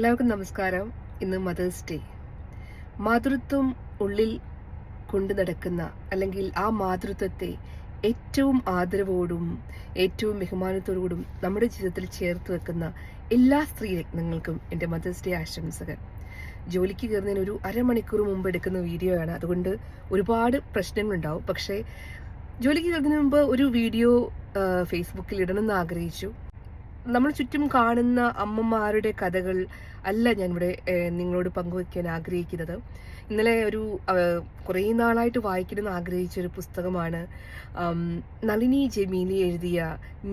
എല്ലാവർക്കും നമസ്കാരം. ഇന്ന് മദേഴ്സ് ഡേ മാതൃത്വം ഉള്ളിൽ കൊണ്ടു നടക്കുന്ന അല്ലെങ്കിൽ ആ മാതൃത്വത്തെ ഏറ്റവും ആദരവോടും ഏറ്റവും ബഹുമാനത്തോടുകൂടും നമ്മുടെ ജീവിതത്തിൽ ചേർത്ത് വെക്കുന്ന എല്ലാ സ്ത്രീ രത്നങ്ങൾക്കും എന്റെ മദേഴ്സ് ഡേ ആശംസകൾ. ജോലിക്ക് കയറുന്നതിന് ഒരു അരമണിക്കൂർ മുമ്പ് എടുക്കുന്ന വീഡിയോ ആണ്. അതുകൊണ്ട് ഒരുപാട് പ്രശ്നങ്ങളുണ്ടാവും. പക്ഷേ ജോലിക്ക് കയറുന്നതിന് മുമ്പ് ഒരു വീഡിയോ ഫേസ്ബുക്കിൽ ഇടണമെന്ന് ആഗ്രഹിച്ചു. നമ്മൾ ചുറ്റും കാണുന്ന അമ്മമാരുടെ കഥകൾ അല്ല ഞാനിവിടെ നിങ്ങളോട് പങ്കുവയ്ക്കാൻ ആഗ്രഹിക്കുന്നത്. ഇന്നലെ ഒരു കുറേ നാളായിട്ട് വായിക്കണമെന്ന് ആഗ്രഹിച്ച ഒരു പുസ്തകമാണ് നളിനി ജമീലി എഴുതിയ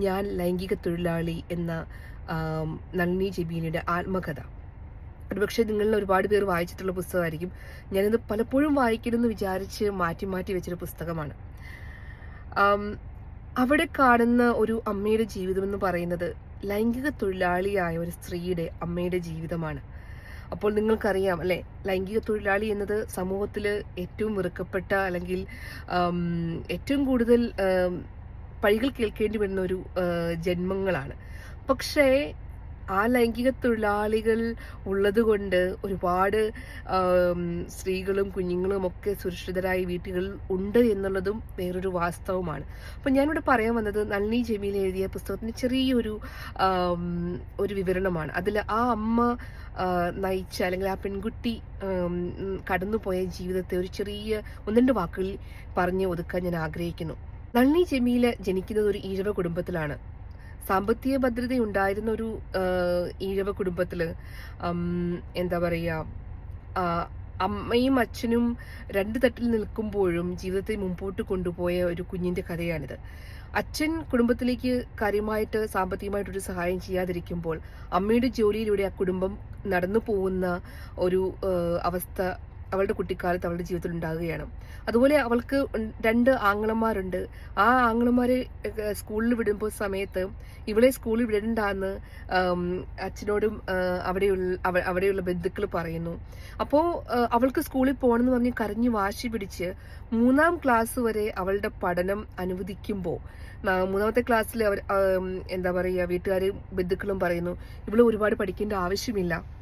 ഞാൻ ലൈംഗിക തൊഴിലാളി എന്ന നളിനി ജമീലിയുടെ ആത്മകഥ. ഒരുപക്ഷെ നിങ്ങളിൽ ഒരുപാട് പേർ വായിച്ചിട്ടുള്ള പുസ്തകമായിരിക്കും. ഞാനിത് പലപ്പോഴും വായിക്കണമെന്ന് വിചാരിച്ച് മാറ്റി മാറ്റി വെച്ചൊരു പുസ്തകമാണ്. അവിടെ കാണുന്ന ഒരു അമ്മയുടെ ജീവിതം എന്ന് പറയുന്നത് ലൈംഗിക തൊഴിലാളിയായ ഒരു സ്ത്രീയുടെ അമ്മയുടെ ജീവിതമാണ്. അപ്പോൾ നിങ്ങൾക്കറിയാം അല്ലെ? ലൈംഗിക തൊഴിലാളി എന്നത് സമൂഹത്തിൽ ഏറ്റവും വെറുക്കപ്പെട്ട അല്ലെങ്കിൽ ഏറ്റവും കൂടുതൽ പഴികൾ കേൾക്കേണ്ടി വരുന്ന ഒരു ജന്മങ്ങളാണ്. പക്ഷേ ആ ലൈംഗിക തൊഴിലാളികൾ ഉള്ളതുകൊണ്ട് ഒരുപാട് സ്ത്രീകളും കുഞ്ഞുങ്ങളും ഒക്കെ സുരക്ഷിതരായ വീട്ടുകളിൽ ഉണ്ട് എന്നുള്ളതും വേറൊരു വാസ്തവമാണ്. അപ്പം ഞാനിവിടെ പറയാൻ വന്നത് നളിനി ജമീൽ എഴുതിയ പുസ്തകത്തിന് ചെറിയൊരു ഒരു വിവരണമാണ്. അതിൽ ആ അമ്മ നയിച്ച അല്ലെങ്കിൽ ആ പെൺകുട്ടി കടന്നുപോയ ജീവിതത്തെ ഒരു ചെറിയ ഒന്ന് രണ്ട് വാക്കുകളിൽ പറഞ്ഞ് ഒതുക്കാൻ ഞാൻ ആഗ്രഹിക്കുന്നു. നളിനി ജമീൽ ജനിക്കുന്നത് ഒരു ഈഴവ കുടുംബത്തിലാണ്. സാമ്പത്തിക ഭദ്രത ഉണ്ടായിരുന്ന ഒരു ഈഴവ കുടുംബത്തിൽ എന്താ പറയുക അമ്മയും അച്ഛനും രണ്ട് തട്ടിൽ നിൽക്കുമ്പോഴും ജീവിതത്തെ മുമ്പോട്ട് കൊണ്ടുപോയ ഒരു കുഞ്ഞിന്റെ കഥയാണിത്. അച്ഛൻ കുടുംബത്തിലേക്ക് കാര്യമായിട്ട് സാമ്പത്തികമായിട്ടൊരു സഹായം ചെയ്യാതിരിക്കുമ്പോൾ അമ്മയുടെ ജോലിയിലൂടെ ആ കുടുംബം നടന്നു പോകുന്ന ഒരു അവസ്ഥ അവളുടെ കുട്ടിക്കാലത്ത് അവളുടെ ജീവിതത്തിൽ ഉണ്ടാകുകയാണ് അതുപോലെ അവൾക്ക് രണ്ട് ആങ്ങളമാരുണ്ട്. ആ ആങ്ങളമാരെ സ്കൂളിൽ വിടുമ്പോൾ സമയത്ത് ഇവളെ സ്കൂളിൽ വിടണ്ടാന്ന് അച്ഛനോടും അവിടെയുള്ള അവ- അവിടെയുള്ള ബന്ധുക്കൾ പറയുന്നു. അപ്പോൾ അവൾക്ക് സ്കൂളിൽ പോകണമെന്ന് പറഞ്ഞ് കരഞ്ഞു വാശി പിടിച്ച് മൂന്നാം ക്ലാസ് വരെ അവളുടെ പഠനം അനുവദിക്കുമ്പോൾ മൂന്നാമത്തെ ക്ലാസ്സിൽ അവർ എന്താ പറയുക വീട്ടുകാരും ബന്ധുക്കളും പറയുന്നു ഇവൾ ഒരുപാട് പഠിക്കേണ്ട ആവശ്യമില്ല.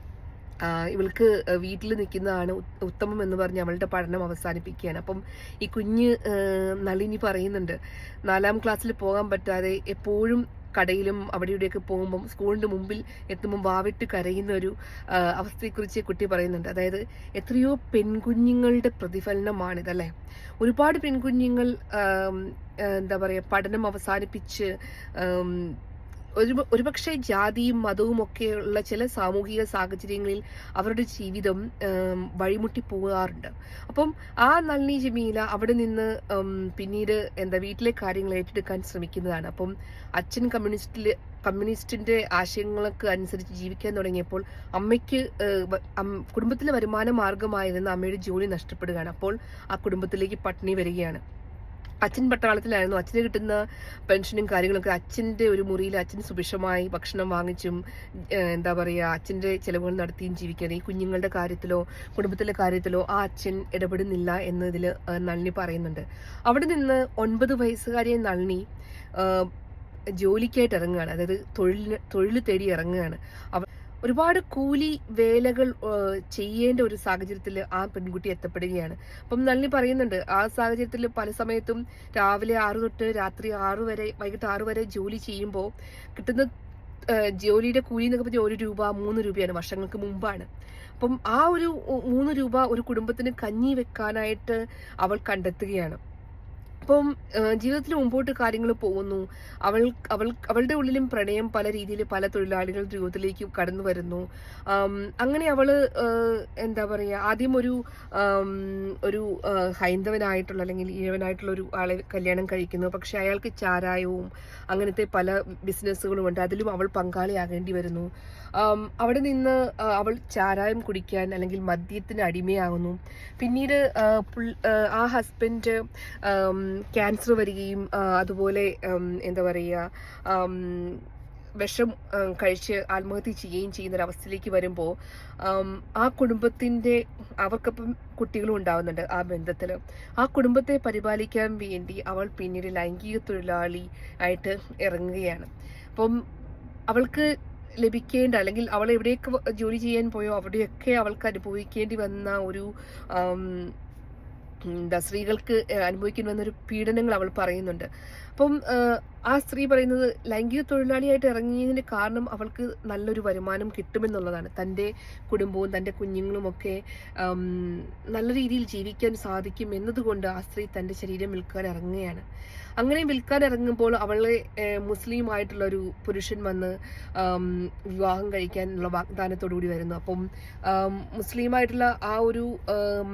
ഇവൾക്ക് വീട്ടിൽ നിൽക്കുന്നതാണ് ഉത്തമം എന്ന് പറഞ്ഞ് അവളുടെ പഠനം അവസാനിപ്പിക്കുകയാണ്. അപ്പം ഈ കുഞ്ഞ് നളിനി പറയുന്നുണ്ട് നാലാം ക്ലാസ്സിൽ പോകാൻ പറ്റാതെ എപ്പോഴും കടയിലും അവിടെ ഇവിടെയൊക്കെ പോകുമ്പം സ്കൂളിന്റെ മുമ്പിൽ എത്തുമ്പോൾ വാവിട്ട് കരയുന്ന ഒരു അവസ്ഥയെക്കുറിച്ച് കുട്ടി പറയുന്നുണ്ട്. അതായത് എത്രയോ പെൺകുഞ്ഞുങ്ങളുടെ പ്രതിഫലനമാണിതല്ലേ? ഒരുപാട് പെൺകുഞ്ഞുങ്ങൾ എന്താ പറയുക പഠനം അവസാനിപ്പിച്ച് ഒരു ഒരുപക്ഷെ ജാതിയും മതവും ഒക്കെയുള്ള ചില സാമൂഹിക സാഹചര്യങ്ങളിൽ അവരുടെ ജീവിതം വഴിമുട്ടി പോകാറുണ്ട്. അപ്പം ആ നളിനി ജമീല അവിടെ നിന്ന് പിന്നീട് എന്താ വീട്ടിലെ കാര്യങ്ങൾ ഏറ്റെടുക്കാൻ ശ്രമിക്കുന്നതാണ്. അപ്പം അച്ഛൻ കമ്മ്യൂണിസ്റ്റിൽ കമ്മ്യൂണിസ്റ്റിന്റെ ആശയങ്ങൾക്ക് അനുസരിച്ച് ജീവിക്കാൻ തുടങ്ങിയപ്പോൾ അമ്മയ്ക്ക് കുടുംബത്തിലെ വരുമാന മാർഗമായിരുന്ന അമ്മയുടെ ജോലി നഷ്ടപ്പെടുകയാണ്. അപ്പോൾ ആ കുടുംബത്തിലേക്ക് പട്ടിണി വരികയാണ്. അച്ഛൻ പട്ടാളത്തിലായിരുന്നു. അച്ഛന് കിട്ടുന്ന പെൻഷനും കാര്യങ്ങളൊക്കെ അച്ഛന്റെ ഒരു മുറിയിൽ അച്ഛൻ സുഭിക്ഷമായി ഭക്ഷണം വാങ്ങിച്ചും എന്താ പറയുക അച്ഛന്റെ ചിലവുകൾ നടത്തിയും ജീവിക്കുകയാണ് ഈ കുഞ്ഞുങ്ങളുടെ കാര്യത്തിലോ കുടുംബത്തിലെ കാര്യത്തിലോ ആ അച്ഛൻ ഇടപെടുന്നില്ല എന്നതിൽ നളിനി പറയുന്നുണ്ട്. അവിടെ നിന്ന് ഒൻപത് വയസ്സുകാരിയെ നളിനി ജോലിക്കായിട്ട് ഇറങ്ങുകയാണ്. അതായത് തൊഴിലിന് തൊഴിൽ തേടി ഇറങ്ങുകയാണ്. അവ ഒരുപാട് കൂലി വേലകൾ ചെയ്യേണ്ട ഒരു സാഹചര്യത്തിൽ ആ പെൺകുട്ടി എത്തപ്പെടുകയാണ്. അപ്പം നളിനി പറയുന്നുണ്ട് ആ സാഹചര്യത്തിൽ പല സമയത്തും രാവിലെ ആറ് തൊട്ട് രാത്രി ആറ് വരെ വൈകിട്ട് ആറ് വരെ ജോലി ചെയ്യുമ്പോൾ കിട്ടുന്ന ജോലിയുടെ കൂലി എന്നൊക്കെ പറഞ്ഞാൽ ഒരു രൂപ മൂന്ന് രൂപയാണ് വർഷങ്ങൾക്ക് മുമ്പാണ്. അപ്പം ആ ഒരു മൂന്ന് രൂപ ഒരു കുടുംബത്തിന് കഞ്ഞി വെക്കാനായിട്ട് അവൾ കണ്ടെത്തുകയാണ്. അപ്പം ജീവിതത്തിൽ മുമ്പോട്ട് കാര്യങ്ങൾ പോകുന്നു. അവൾ അവൾ അവളുടെ ഉള്ളിലും പ്രണയം പല രീതിയിൽ പല തൊഴിലാളികൾ ജീവിതത്തിലേക്ക് കടന്നു വരുന്നു. അങ്ങനെ അവൾ എന്താ പറയുക ആദ്യം ഒരു ഒരു ഹൈന്ദവനായിട്ടുള്ള അല്ലെങ്കിൽ ഈഴവനായിട്ടുള്ള ഒരു ആളെ കല്യാണം കഴിക്കുന്നു. പക്ഷെ അയാൾക്ക് ചാരായവും അങ്ങനത്തെ പല ബിസിനസ്സുകളും ഉണ്ട് അതിലും അവൾ പങ്കാളിയാകേണ്ടി വരുന്നു. അവിടെ നിന്ന് അവൾ ചാരായം കുടിക്കാൻ അല്ലെങ്കിൽ മദ്യത്തിന് അടിമയാകുന്നു. പിന്നീട് ആ ഹസ്ബൻഡ് ക്യാൻസർ വരികയും അതുപോലെ എന്താ പറയുക വിഷം കഴിച്ച് ആത്മഹത്യ ചെയ്യുകയും ചെയ്യുന്ന ഒരു അവസ്ഥയിലേക്ക് വരുമ്പോൾ ആ കുടുംബത്തിന്റെ അവർക്കൊപ്പം കുട്ടികളും ഉണ്ടാവുന്നുണ്ട് ആ ബന്ധത്തിൽ ആ കുടുംബത്തെ പരിപാലിക്കാൻ വേണ്ടി അവൾ പിന്നീട് ലൈംഗിക തൊഴിലാളി ആയിട്ട് ഇറങ്ങുകയാണ്. അപ്പം അവൾക്ക് ലഭിക്കേണ്ട അല്ലെങ്കിൽ അവൾ എവിടെയൊക്കെ ജോലി ചെയ്യാൻ പോയോ അവിടെയൊക്കെ അവൾക്ക് അനുഭവിക്കേണ്ടി വന്ന ഒരു എന്താ സ്ത്രീകൾക്ക് ഒരു പീഡനങ്ങൾ അവൾ പറയുന്നുണ്ട്. അപ്പം ആ സ്ത്രീ പറയുന്നത് ലൈംഗിക തൊഴിലാളിയായിട്ട് ഇറങ്ങിയതിന് കാരണം അവൾക്ക് നല്ലൊരു വരുമാനം കിട്ടുമെന്നുള്ളതാണ്. തന്റെ കുടുംബവും തന്റെ കുഞ്ഞുങ്ങളും ഒക്കെ നല്ല രീതിയിൽ ജീവിക്കാൻ സാധിക്കും എന്നതുകൊണ്ട് ആ സ്ത്രീ തന്റെ ശരീരം വിൽക്കാൻ ഇറങ്ങുകയാണ്. അങ്ങനെ വിൽക്കാൻ ഇറങ്ങുമ്പോൾ അവളെ മുസ്ലിം ആയിട്ടുള്ള ഒരു പുരുഷൻ വന്ന് വിവാഹം കഴിക്കാനുള്ള വാഗ്ദാനത്തോടുകൂടി വരുന്നു. അപ്പം മുസ്ലിമായിട്ടുള്ള ആ ഒരു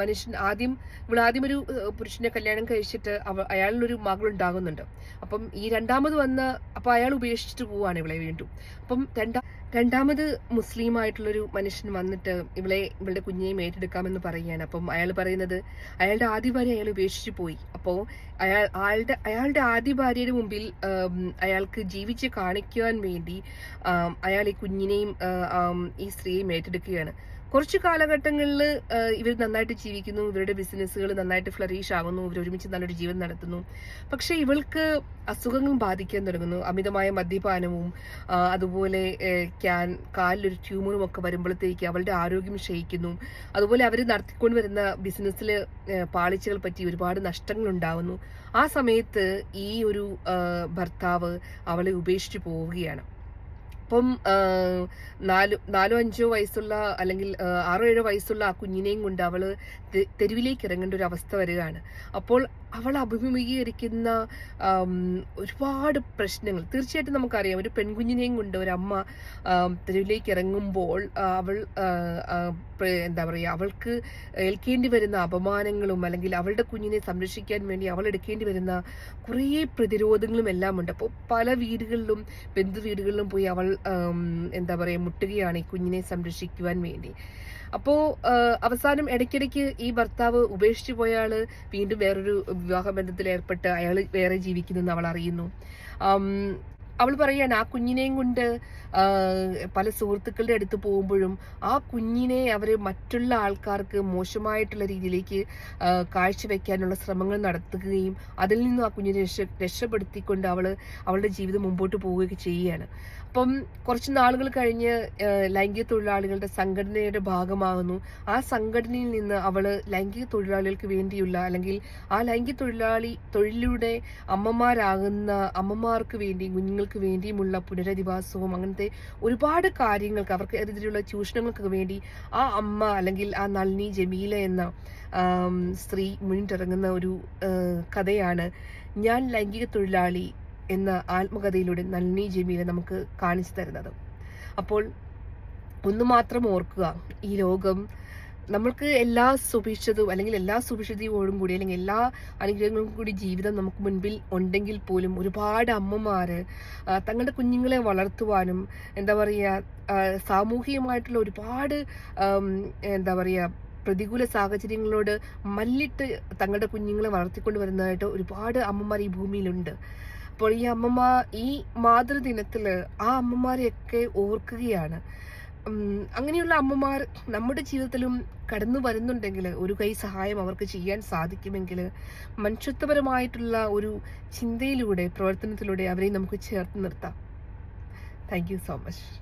മനുഷ്യൻ ആദ്യം ഇവളാദ്യം ഒരു പുരുഷനെ കല്യാണം കഴിച്ചിട്ട് അവ മകൾ മകളുണ്ടാകുന്നുണ്ട്. അപ്പം ഈ രണ്ടാമത് വന്ന് അപ്പൊ അയാൾ ഉപേക്ഷിച്ചിട്ട് പോവാണ് ഇവളെ വീണ്ടും. അപ്പം രണ്ടാ രണ്ടാമത് മുസ്ലിം ആയിട്ടുള്ളൊരു മനുഷ്യൻ വന്നിട്ട് ഇവളെ ഇവളുടെ കുഞ്ഞിനെയും ഏറ്റെടുക്കാമെന്ന് പറയുകയാണ്. അപ്പം അയാൾ പറയുന്നത് അയാളുടെ ആദ്യ ഭാര്യ അയാൾ ഉപേക്ഷിച്ച് പോയി. അപ്പോൾ അയാൾ അയാളുടെ അയാളുടെ ആദ്യ ഭാര്യയുടെ മുമ്പിൽ അയാൾക്ക് ജീവിച്ച് കാണിക്കുവാൻ വേണ്ടി അയാൾ ഈ കുഞ്ഞിനെയും ഈ സ്ത്രീയെയും ഏറ്റെടുക്കുകയാണ്. കുറച്ച് കാലഘട്ടങ്ങളിൽ ഇവർ നന്നായിട്ട് ജീവിക്കുന്നു ഇവരുടെ ബിസിനസ്സുകൾ നന്നായിട്ട് ഫ്ലറീഷ് ആകുന്നു ഇവർ ഒരുമിച്ച് നല്ലൊരു ജീവൻ നടത്തുന്നു. പക്ഷെ ഇവൾക്ക് അസുഖങ്ങൾ ബാധിക്കാൻ തുടങ്ങുന്നു. അമിതമായ മദ്യപാനവും അതുപോലെ ക്യാൻ കാലിലൊരു ട്യൂമറും ഒക്കെ വരുമ്പോഴത്തേക്ക് അവളുടെ ആരോഗ്യം ക്ഷയിക്കുന്നു. അതുപോലെ അവർ നടത്തിക്കൊണ്ട് വരുന്ന ബിസിനസ്സിൽ പാളിച്ചകൾ പറ്റി ഒരുപാട് നഷ്ടങ്ങൾ ഉണ്ടാവുന്നു. ആ സമയത്ത് ഈ ഒരു ഭർത്താവ് അവളെ ഉപേക്ഷിച്ച് പോവുകയാണ്. അപ്പം നാലു നാലോ അഞ്ചോ വയസ്സുള്ള അല്ലെങ്കിൽ ആറോ ഏഴോ വയസ്സുള്ള ആ കുഞ്ഞിനെയും കൊണ്ട് അവൾ തെരുവിലേക്ക് ഇറങ്ങേണ്ട ഒരു അവസ്ഥ വരികയാണ്. അപ്പോൾ അവൾ അഭിമുഖീകരിക്കുന്ന ഒരുപാട് പ്രശ്നങ്ങൾ. തീർച്ചയായിട്ടും നമുക്കറിയാം ഒരു പെൺകുഞ്ഞിനെയും കൊണ്ട് ഒരു അമ്മ തെരുവിലേക്ക് ഇറങ്ങുമ്പോൾ അവൾ എന്താ പറയുക അവൾക്ക് ഏൽക്കേണ്ടി വരുന്ന അപമാനങ്ങളും അല്ലെങ്കിൽ അവളുടെ കുഞ്ഞിനെ സംരക്ഷിക്കാൻ വേണ്ടി അവൾ എടുക്കേണ്ടി വരുന്ന കുറേ പ്രതിരോധങ്ങളും എല്ലാം ഉണ്ട് അപ്പോൾ പല വീടുകളിലും ബന്ധു വീടുകളിലും പോയി അവൾ എന്താ പറയുക മുട്ടുകയാണ് ഈ കുഞ്ഞിനെ സംരക്ഷിക്കുവാൻ വേണ്ടി. അപ്പോൾ അവസാനം ഇടയ്ക്കിടയ്ക്ക് ഈ ഭർത്താവ് ഉപേക്ഷിച്ചു പോയ വീണ്ടും വേറൊരു വിവാഹബന്ധത്തിൽ ഏർപ്പെട്ട് അയാൾ വേറെ ജീവിക്കുന്നെന്ന് അവൾ അറിയുന്നു. അവൾ പറയാണ് ആ കുഞ്ഞിനെയും കൊണ്ട് പല സുഹൃത്തുക്കളുടെ അടുത്ത് പോകുമ്പോഴും ആ കുഞ്ഞിനെ അവർ മറ്റുള്ള ആൾക്കാർക്ക് മോശമായിട്ടുള്ള രീതിയിലേക്ക് കാഴ്ചവെക്കാനുള്ള ശ്രമങ്ങൾ നടത്തുകയും അതിൽ നിന്നും ആ കുഞ്ഞിനെ രക്ഷ രക്ഷപ്പെടുത്തിക്കൊണ്ട് അവൾ അവളുടെ ജീവിതം മുമ്പോട്ട് പോവുകയൊക്കെ ചെയ്യുകയാണ്. അപ്പം കുറച്ച് നാളുകൾ കഴിഞ്ഞ് ലൈംഗിക തൊഴിലാളികളുടെ സംഘടനയുടെ ഭാഗമാകുന്നു. ആ സംഘടനയിൽ നിന്ന് അവൾ ലൈംഗിക തൊഴിലാളികൾക്ക് വേണ്ടിയുള്ള അല്ലെങ്കിൽ ആ ലൈംഗിക തൊഴിലാളി തൊഴിലിലൂടെ അമ്മമാരാകുന്ന അമ്മമാർക്ക് വേണ്ടി കുഞ്ഞുങ്ങൾക്ക് വേണ്ടിയുമുള്ള പുനരധിവാസവും അങ്ങനത്തെ ഒരുപാട് കാര്യങ്ങൾക്ക് അവർക്ക് എതിരെയുള്ള ചൂഷണങ്ങൾക്ക് വേണ്ടി ആ അമ്മ അല്ലെങ്കിൽ ആ നളിനി ജമീല എന്ന സ്ത്രീ മുന്നിട്ടിറങ്ങുന്ന ഒരു കഥയാണ് ഞാൻ ലൈംഗിക തൊഴിലാളി എന്ന ആത്മകഥയിലൂടെ നളിനി ജമീല നമുക്ക് കാണിച്ചു തരുന്നത്. അപ്പോൾ ഒന്ന് മാത്രം ഓർക്കുക ഈ ലോകം നമ്മൾക്ക് എല്ലാ സുഭിക്ഷതും അല്ലെങ്കിൽ എല്ലാ സുഭിക്ഷതയോടും കൂടി അല്ലെങ്കിൽ എല്ലാ അനുഗ്രഹങ്ങളും കൂടി ജീവിതം നമുക്ക് മുൻപിൽ ഉണ്ടെങ്കിൽ പോലും ഒരുപാട് അമ്മമാർ തങ്ങളുടെ കുഞ്ഞുങ്ങളെ വളർത്തുവാനും എന്താ പറയുക സാമൂഹികമായിട്ടുള്ള ഒരുപാട് എന്താ പറയുക പ്രതികൂല സാഹചര്യങ്ങളോട് മല്ലിട്ട് തങ്ങളുടെ കുഞ്ഞുങ്ങളെ വളർത്തിക്കൊണ്ട് വരുന്നതായിട്ട് ഒരുപാട് അമ്മമാർ ഈ ഭൂമിയിലുണ്ട്. അപ്പോൾ ഈ അമ്മമാർ ഈ മാതൃദിനത്തിൽ ആ അമ്മമാരെയൊക്കെ ഓർക്കുകയാണ്. അങ്ങനെയുള്ള അമ്മമാർ നമ്മുടെ ജീവിതത്തിലും കടന്നു വരുന്നുണ്ടെങ്കിൽ ഒരു കൈ സഹായം അവർക്ക് ചെയ്യാൻ സാധിക്കുമെങ്കിൽ മനുഷ്യത്വപരമായിട്ടുള്ള ഒരു ചിന്തയിലൂടെ പ്രവർത്തനത്തിലൂടെ അവരെ നമുക്ക് ചേർത്ത് നിർത്താം. Thank so much